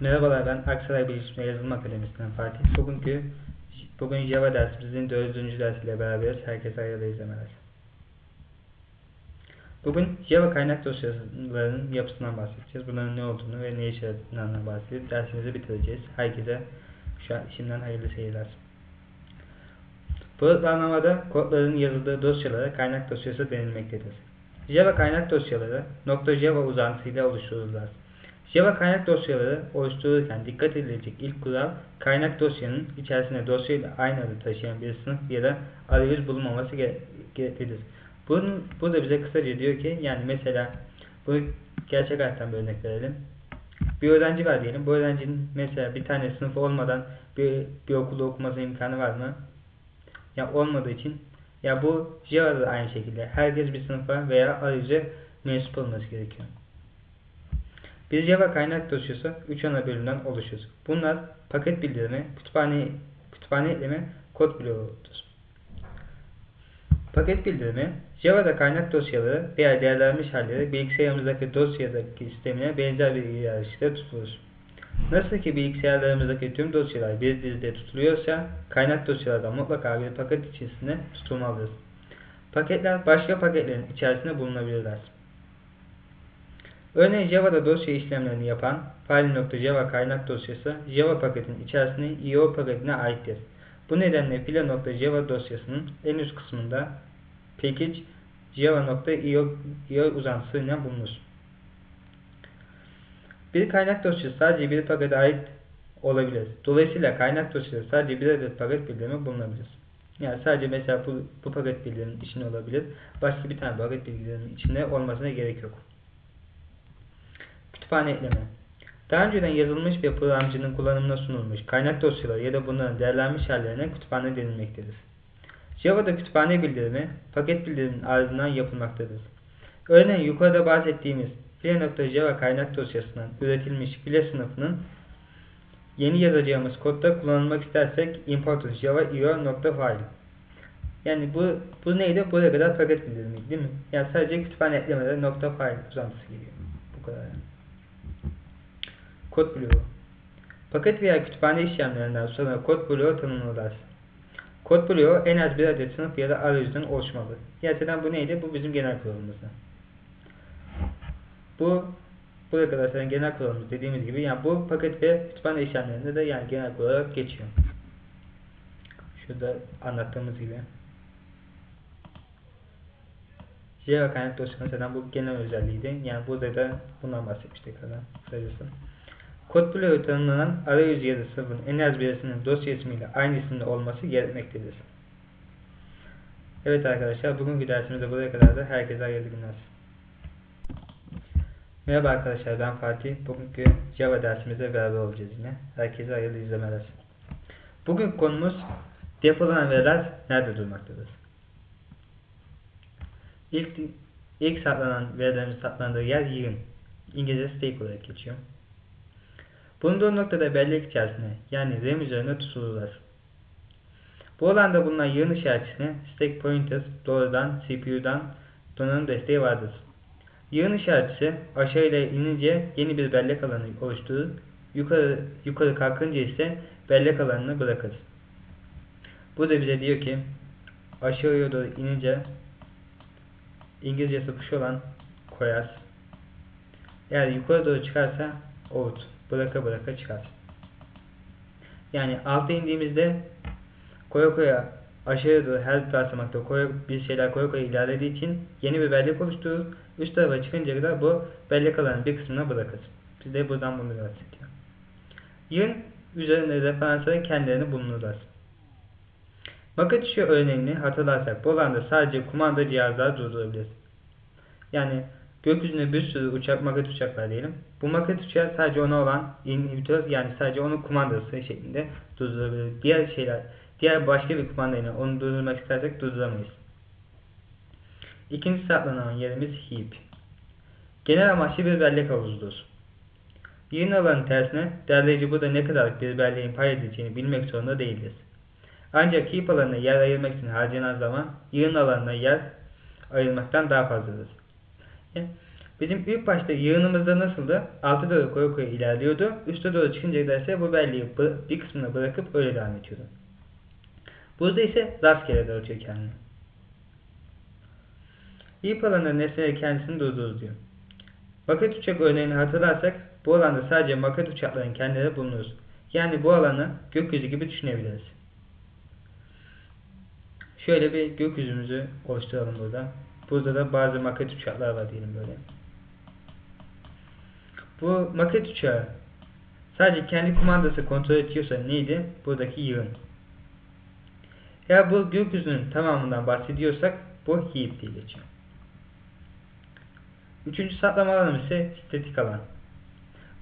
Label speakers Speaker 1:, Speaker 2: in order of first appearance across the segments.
Speaker 1: Merhabalar ben Aksaray Bilişim Yazılım Akademisi'nden Fatih. Bugünkü bugün Java dersimizin dördüncü dersiyle beraberiz. Herkese hayırlı izlemeler. Bugün Java kaynak dosyalarının yapısından bahsedeceğiz. Bunların ne olduğunu ve ne işe yaradığından bahsedip dersimizi bitireceğiz. Herkese şimdiden hayırlı seyirler. Programlamada kodların yazıldığı dosyalara kaynak dosyası denilmektedir. Java kaynak dosyaları .java uzantısıyla oluşturulurlar. Java kaynak dosyaları oluşturulurken dikkat edilecek ilk kural kaynak dosyanın içerisinde dosyayla aynı adı taşıyan bir sınıf ya da arayüz bulunmaması gere- gereklidir. Bunun, bu da bize kısaca diyor ki yani mesela bu gerçek hayattan bir örnek verelim. Bir öğrenci var diyelim. Bu öğrencinin mesela bir tane sınıfı olmadan bir, bir okulda okuması imkanı var mı? Ya olmadığı için ya bu Java'da da aynı şekilde herkes bir sınıfa veya arayüze mensup olması gerekiyor. Bir Java kaynak dosyası 3 ana bölümden oluşur. Bunlar paket bildirimi, kütüphane, kütüphane ekleme, kod bloğudur. Paket bildirimi, Java'da kaynak dosyaları veya değerlenmiş halleri bilgisayarımızdaki dosyadaki sistemine benzer bir hiyerarşide tutulur. Nasıl ki bilgisayarlarımızdaki tüm dosyalar bir dizide tutuluyorsa, kaynak dosyalarda mutlaka bir paket içerisinde tutulmalıdır. Paketler başka paketlerin içerisinde bulunabilirler. Örneğin Java'da dosya işlemlerini yapan file.java kaynak dosyası Java paketin içerisinde IO paketine aittir. Bu nedenle file.java dosyasının en üst kısmında package java.io IO uzantısıyla bulunur. Bir kaynak dosyası sadece bir pakete ait olabilir. Dolayısıyla kaynak dosyası sadece bir adet paket bildirimi bulunabilir. Yani sadece mesela bu, bu paket bildiriminin içinde olabilir. Başka bir tane paket bildiriminin içinde olmasına gerek yok. Kütüphane ekleme. Daha önceden yazılmış bir programcının kullanımına sunulmuş kaynak dosyaları ya da bunların değerlenmiş hallerine kütüphane denilmektedir. Java'da kütüphane bildirimi paket bildiriminin ardından yapılmaktadır. Örneğin yukarıda bahsettiğimiz file.java kaynak dosyasından üretilmiş file sınıfının yeni yazacağımız kodda kullanılmak istersek imported java io.file yani bu, bu neydi? Buraya kadar paket bildirimi değil mi? Yani sadece kütüphane eklemeleri .file uzantısı geliyor. Bu kadar. Kod bloğu. Paket veya kütüphane işlemlerinden sonra kod bloğu tanımlanır. Kod bloğu en az bir adet sınıf ya da arayüzden oluşmalı. Gerçekten bu neydi? Bu bizim genel kuralımızda. Bu buraya kadar senin genel kuralımız dediğimiz gibi yani bu paket ve kütüphane işlemlerinde de yani genel olarak geçiyor. Şurada anlattığımız gibi. Java kaynak dosyasının zaten bu genel özelliğiydi. Yani burada da bundan bahsetmiştik kadar kısacası. Bloğu tanımlanan arayüz ya da sınıfın en az birisinin dosya ismiyle aynı isimde olması gerekmektedir. Evet arkadaşlar bugünkü dersimiz de buraya kadardı. Herkese hayırlı günler. Merhaba arkadaşlar ben Fatih. Bugünkü Java dersimizde beraber olacağız yine. Herkese hayırlı izlemeler. Bugün konumuz depolanan veriler nerede durmaktadır? İlk, ilk saklanan verilerin saklandığı yer yığın. İngilizce stake olarak geçiyor. Bulunduğu noktada bellek içerisinde yani RAM üzerinde tutulurlar. Bu alanda bulunan yığın işaretine stack pointer doğrudan CPU'dan donanım desteği vardır. Yığın işaretisi aşağıya inince yeni bir bellek alanı oluşturur. Yukarı, yukarı kalkınca ise bellek alanını bırakır. Bu da bize diyor ki aşağıya doğru inince İngilizcesi kuş olan koyar. Eğer yukarı doğru çıkarsa out. Bıraka bıraka çıkar. Yani alta indiğimizde koya koya aşağıya doğru her basamakta koya bir şeyler koya koya ilerlediği için yeni bir bellek oluşturur. Üst tarafa çıkınca kadar bu bellek alanın bir kısmına bırakır. Biz de buradan bunu bahsediyor. Yığın üzerinde referansları kendilerini bulunurlar. Maket işi örneğini hatırlarsak bu alanda sadece kumanda cihazlar durdurabilir. Yani gökyüzünde bir sürü uçak maket uçaklar diyelim. Bu maket uçağı sadece ona olan inhibitör yani sadece onun kumandası şeklinde durdurabilir. Diğer şeyler, diğer başka bir kumandayla onu durdurmak istersek durduramayız. İkinci saklanan yerimiz heap. Genel amaçlı bir bellek havuzudur. Yığın alanın tersine derleyici burada ne kadar bir belleğin pay edeceğini bilmek zorunda değildir. Ancak heap alanına yer ayırmak için harcanan zaman yığın alanına yer ayırmaktan daha fazladır. Yani Bizim ilk başta yığınımızda nasıldı? Altı doğru koyu koyu ilerliyordu. Üste doğru çıkınca ise bu belleği bir kısmını bırakıp öyle devam ediyordu. Burada ise rastgele dağıtıyor kendini. İp alanı nesneleri kendisini durdurur diyor. Maket uçak örneğini hatırlarsak bu alanda sadece maket uçakların kendileri bulunur. Yani bu alanı gökyüzü gibi düşünebiliriz. Şöyle bir gökyüzümüzü oluşturalım burada. Burada da bazı maket uçaklar var diyelim böyle. Bu maket uçağı sadece kendi kumandası kontrol ediyorsa neydi? Buradaki yığın. Ya bu gökyüzünün tamamından bahsediyorsak bu heap diye geçiyor. Üçüncü saklama alanı ise statik alan.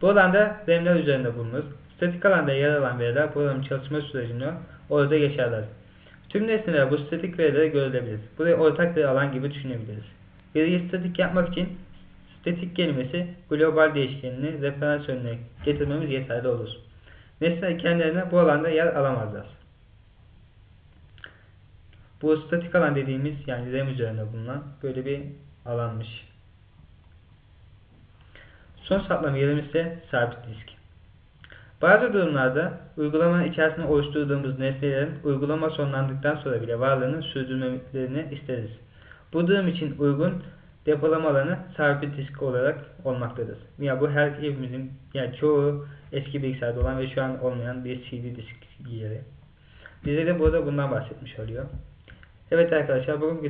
Speaker 1: Bu alanda RAM'ler üzerinde bulunur. Statik alanda yer alan veriler programın çalışma sürecinde orada geçerler. Tüm nesneler bu statik verilere görülebilir. Burayı ortak bir alan gibi düşünebiliriz. Veriyi statik yapmak için statik kelimesi global değişkenini referans önüne getirmemiz yeterli olur. Nesneler kendilerine bu alanda yer alamazlar. Bu statik alan dediğimiz yani RAM üzerinde bulunan böyle bir alanmış. Son saklama yerimiz ise sabit disk. Bazı durumlarda uygulamanın içerisinde oluşturduğumuz nesnelerin uygulama sonlandıktan sonra bile varlığını sürdürmelerini isteriz. Bu durum için uygun depolama alanı sabit disk olarak olmaktadır. Ya bu her evimizin yani çoğu eski bilgisayarda olan ve şu an olmayan bir CD disk yeri. Bize de burada bundan bahsetmiş oluyor. Evet arkadaşlar bugün